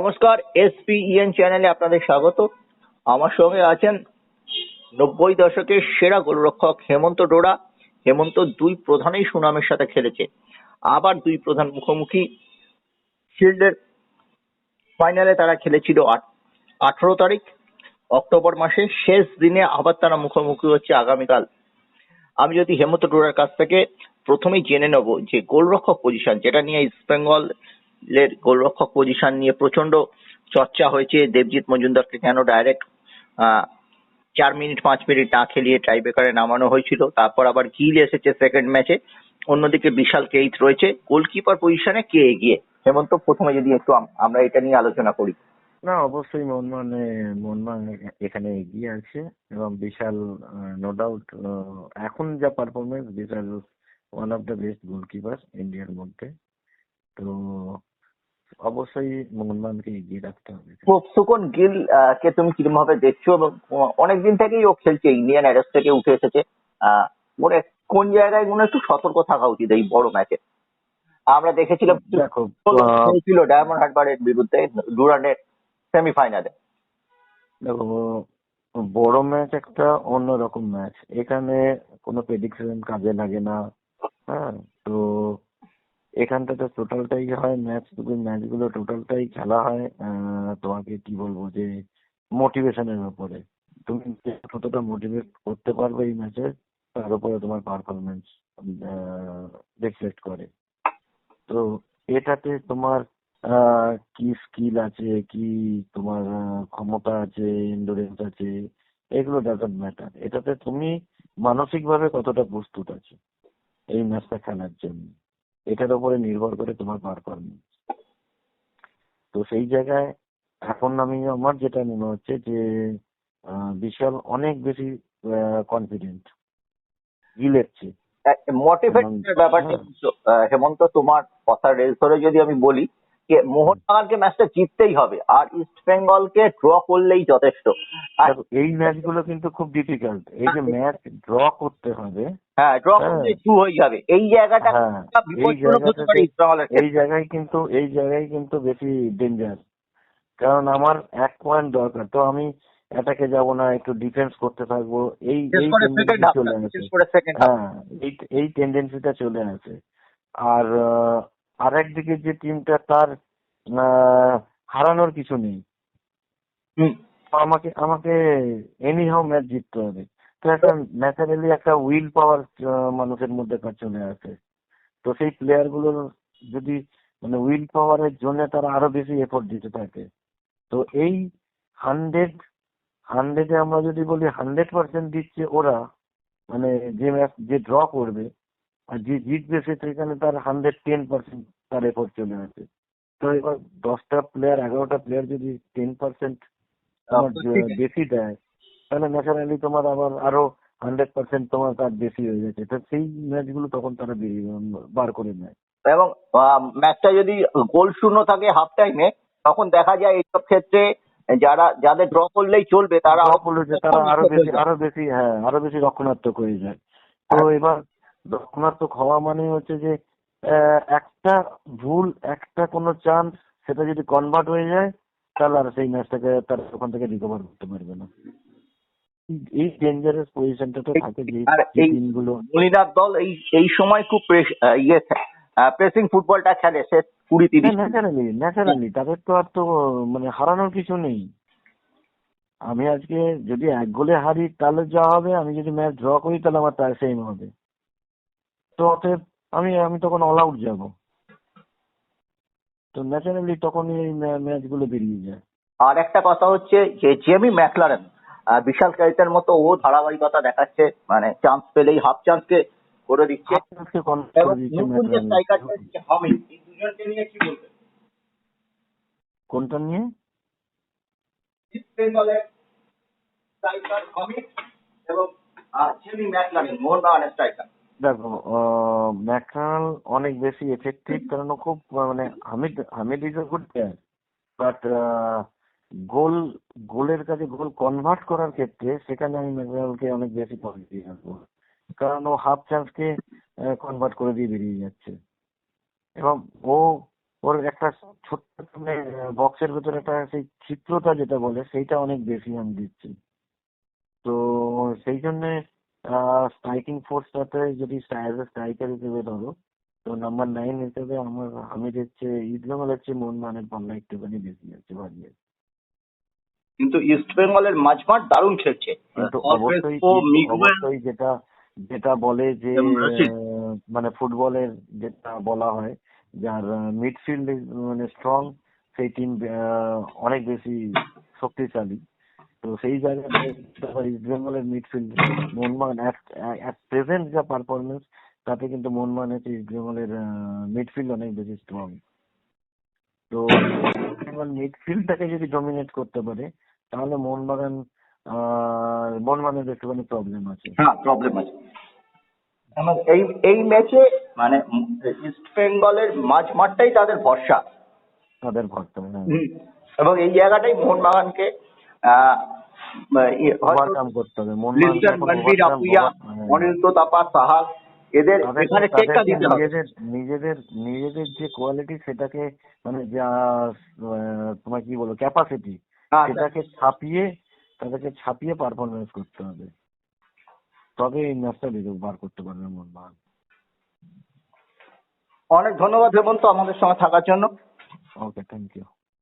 নমস্কার, এসপিইএন চ্যানেলে আপনাদের স্বাগত। আমার সঙ্গে আছেন নব্বই দশকের সেরা গোলরক্ষক হেমন্ত ডোরা। হেমন্ত দুই প্রধানেই সুনামের সাথে খেলেছে। আবার দুই প্রধান মুখোমুখি শিল্ডের ফাইনালে তারা খেলেছিল আঠারো তারিখ, অক্টোবর মাসে। শেষ দিনে আবার তারা মুখোমুখি হচ্ছে আগামীকাল। আমি যদি হেমন্ত ডোরার কাছ থেকে প্রথমেই জেনে নেব যে গোলরক্ষক পজিশন যেটা নিয়ে ইস্ট বেঙ্গল এর গোলরক্ষক পজিশন নিয়ে প্রচণ্ড চর্চা হয়েছে। দেবজিৎ মজুমদারকে কেন ডাইরেক্ট চার মিনিট, পাঁচ মিনিট না খেলিয়ে টাইব্রেকারে নামানো হয়েছিল? তারপর আবার গিল এসেছে সেকেন্ড ম্যাচে অন্যদিকে বিশাল কেইত রয়েছে। গোলকিপার পজিশনে কে এগিয়ে? হেমন্ত, প্রথমে যদি একটু আমরা এটা নিয়ে আলোচনা করি। না, অবশ্যই মোহনবাগান মোহনবাগান এখানে এগিয়ে আছে এবং বিশাল নো ডাউট এখন যা performance Vishal one of the best goalkeeper ইন্ডিয়ার মধ্যে। তো অবশ্যই মোহনবাগানকে এগিয়ে রাখতে হবে। সুকন গিল কে তুমি কীরকম ভাবে দেখছ এবং অনেকদিন থেকেই ও খেলছে ইন্ডিয়ান অ্যারেস থেকে উঠে এসেছে। ওর কোন জায়গায় মনে একটু সতর্ক থাকা উচিত এই বড় ম্যাচে আমরা দেখেছিলাম ছিল ডায়মন্ড হারবারের বিরুদ্ধে ডুরান্ডের সেমিফাইনালে দেখো বড় ম্যাচ একটা অন্যরকম ম্যাচ এখানে কোনো প্রেডিকশন কাজে লাগে না। হ্যাঁ তো এখানটাতে টোটালটাই হয় ম্যাচ ম্যাচগুলো টোটালটাই খেলা হয়। তোমাকে কি বলব যে মোটিভেশনের উপরে। তুমি কতটা মোটিভেট করতে পারবে এই ম্যাচে তার উপরে তোমার পারফরমেন্স রিফ্লেক্ট করে। তো এটাতে তোমার কি স্কিল আছে, কি তোমার ক্ষমতা আছে এন্ডুরেন্স আছে, এগুলো ডাজন্ট ম্যাটার এটাতে তুমি মানসিকভাবে কতটা প্রস্তুত আছো এই ম্যাচটা খেলার জন্য। এটার উপরে নির্ভর করে তোমার পারফরমেন্স তো সেই জায়গায় এখন আমি আমার যেটা মনে হচ্ছে যে আহ, বিশাল অনেক বেশি কনফিডেন্ট গিলের চেয়ে মোটিভেশনের ব্যাপারটা হ্যাঁ। হেমন্ত তোমার কথা রেল ধরে যদি আমি বলি মোহনবাগানকে ম্যাচটা জিততেই হবে। আর ইস্ট বেঙ্গলকে ড্র করলেই যথেষ্ট। আর এই ম্যাচগুলো কিন্তু খুব ডিফিকাল্ট এই যে ম্যাচ ড্র করতে হবে হ্যাঁ ড্র হ্যাঁ। টু হয়ে যাবে। এই জায়গাটা হ্যাঁ এই জায়গায় কিন্তু এই জায়গায় কিন্তু বেশি ডেঞ্জার কারণ আমার এক পয়েন্ট দরকার তো আমি অ্যাটাকে যাব না একটু ডিফেন্স করতে থাকব। এই এই চলে আসে। হ্যাঁ এই টেন্ডেন্সিটা চলে আসে। আর আর একদিকে যে টিমটা তার হারানোর কিছু নেই। আমাকে আমাকে এনি ম্যাচ জিততে হবে। তো একটা ন্যাচারালি একটা উইল পাওয়ার মানুষের মধ্যে চলে আসে। তো সেই প্লেয়ারগুলোর যদি মানে উইল পাওয়ারের জন্য তারা আরও বেশি এফোর্ট দিতে থাকে। তো এই হান্ড্রেড হান্ড্রেডে আমরা যদি বলি হান্ড্রেড পার্সেন্ট দিচ্ছে ওরা মানে যে ম্যাচ যে ড্র করবে যে জিতবে সে সেখানে তার হান্ড্রেড টেন পার্সেন্ট তার এফোর্ট চলে আসে। তো এবার দশটা প্লেয়ার এগারোটা প্লেয়ার যদি টেন পার্সেন্ট তোমার বেশি দেয় তাহলে ন্যাচারালি তোমার আবার আরও হান্ড্রেড পার্সেন্ট তোমার তার বেশি হয়ে যাচ্ছে। তো সেই ম্যাচগুলো তখন তারা বার করে নেয়। এবং ম্যাচটা যদি গোল শূন্য থাকে হাফ টাইমে তখন দেখা যায় এইসব ক্ষেত্রে যারা যাদের ড্র করলেই চলবে তারা তারা আরও বেশি আরও বেশি হ্যাঁ আরও বেশি রক্ষণাত্মক হয়ে যায়। তো এবার রক্ষণাত্মক হওয়া মানে হচ্ছে যে একটা ভুল একটা কোনো চান্স সেটা যদি কনভার্ট হয়ে যায় তাহলে আর সেই ম্যাচটাকে তারা ওখান থেকে রিকভার করতে পারবে না। এই- ডেঞ্জারাস পজিশনটাতে থাকে যে টিমগুলো মনিরার দল এই এই সময় খুব ইয়ে প্রেসিং ফুটবলটা খেলে শেষ কুড়ি তিরিশ। ন্যাচারালি ন্যাচারালি তাদের তো আর তো মানে হারানোর কিছু নেই। আমি আজকে যদি এক গোলে হারি তাহলে যা হবে আমি যদি ম্যাচ ড্র করি তাহলে আমার তার সেম হবে। তো অতএব আমি আমি তখন অল আউট যাব। তো ন্যাচারালি তখন এই ম্যাচগুলো বেরিয়ে যায়। আর একটা কথা হচ্ছে যে জেমি ম্যাকলারেন বিশাল ক্যারিটের মতো ও ধারাবাহিকতা দেখাচ্ছে মানে চান্স পেলেই হাফ চান্সকে করে দিচ্ছে। কোনটা নিয়ে? এবং জেমি ম্যাকলারেন মোহনবাগানের স্ট্রাইকার দেখো ম্যাকাল অনেক বেশি এফেক্টিভ কারণ ও খুব মানে Hamid Hamid is a good player but goal গোলের কাছে গোল কনভার্ট করার ক্ষেত্রে সেখানে আমি ম্যাকালকে অনেক বেশি পজিটিভ রাখব কারণ ও হাফ চান্সকে কনভার্ট করে দিয়ে বেরিয়ে যাচ্ছে। এবং ও ওর একটা ছোট্ট মানে বক্সের ভেতরে একটা সেই চিত্রতা যেটা বলে সেইটা অনেক বেশি আমি দিচ্ছি। তো সেই জন্য স্ট্রাইকিং ফোর্সটাতে যদি স্ট্রাইকার হিসেবে ধরো তো নাম্বার নাইন হিসেবে আমার আমি দিচ্ছি ইস্ট বেঙ্গলের চেয়ে মন মানের পাল্লা একটুখানি বেশি আছে আছে কিন্তু ইস্ট বেঙ্গলের মাঝমাঠ দারুণ খেলছে। কিন্তু অবশ্যই অবশ্যই যেটা যেটা বলে যে মানে ফুটবলের যেটা বলা হয় যার মিডফিল্ড মানে স্ট্রং সেই টিম অনেক বেশি শক্তিশালী। তো সেই জায়গায় ইস্ট বেঙ্গলের মিডফিল্ড মোহনবাগান অ্যাট প্রেজেন্ট যা পারফরমেন্স তাতে কিন্তু মোহনবাগান হচ্ছে ইস্ট বেঙ্গলের মিডফিল্ড অনেক বেশি স্ট্রং তো মিডফিল্ডটাকে যদি ডমিনেট করতে পারে তাহলে মোহনবাগান আহ মোহনবাগানের একটুখানি প্রবলেম আছে। হ্যাঁ প্রবলেম আছে। এই এই ম্যাচে মানে ইস্ট বেঙ্গলের মাঝমাঠটাই তাদের ভরসা। তাদের ভরসা হ্যাঁ। এবং এই জায়গাটাই মোহনবাগানকে হ্যাঁ। এদের এখানে দিতে হবে। নিজেদের নিজেদের যে কোয়ালিটি সেটাকে মানে যা তোমার কি বলো ক্যাপাসিটি হ্যাঁ, সেটাকে ছাপিয়ে তাদেরকে ছাপিয়ে পারফরমেন্স করতে হবে। তবে এই ম্যাচটা বার করতে পারবে মোহনবাগান অনেক ধন্যবাদ হেমন্ত আমাদের সঙ্গে থাকার জন্য। Okay thank you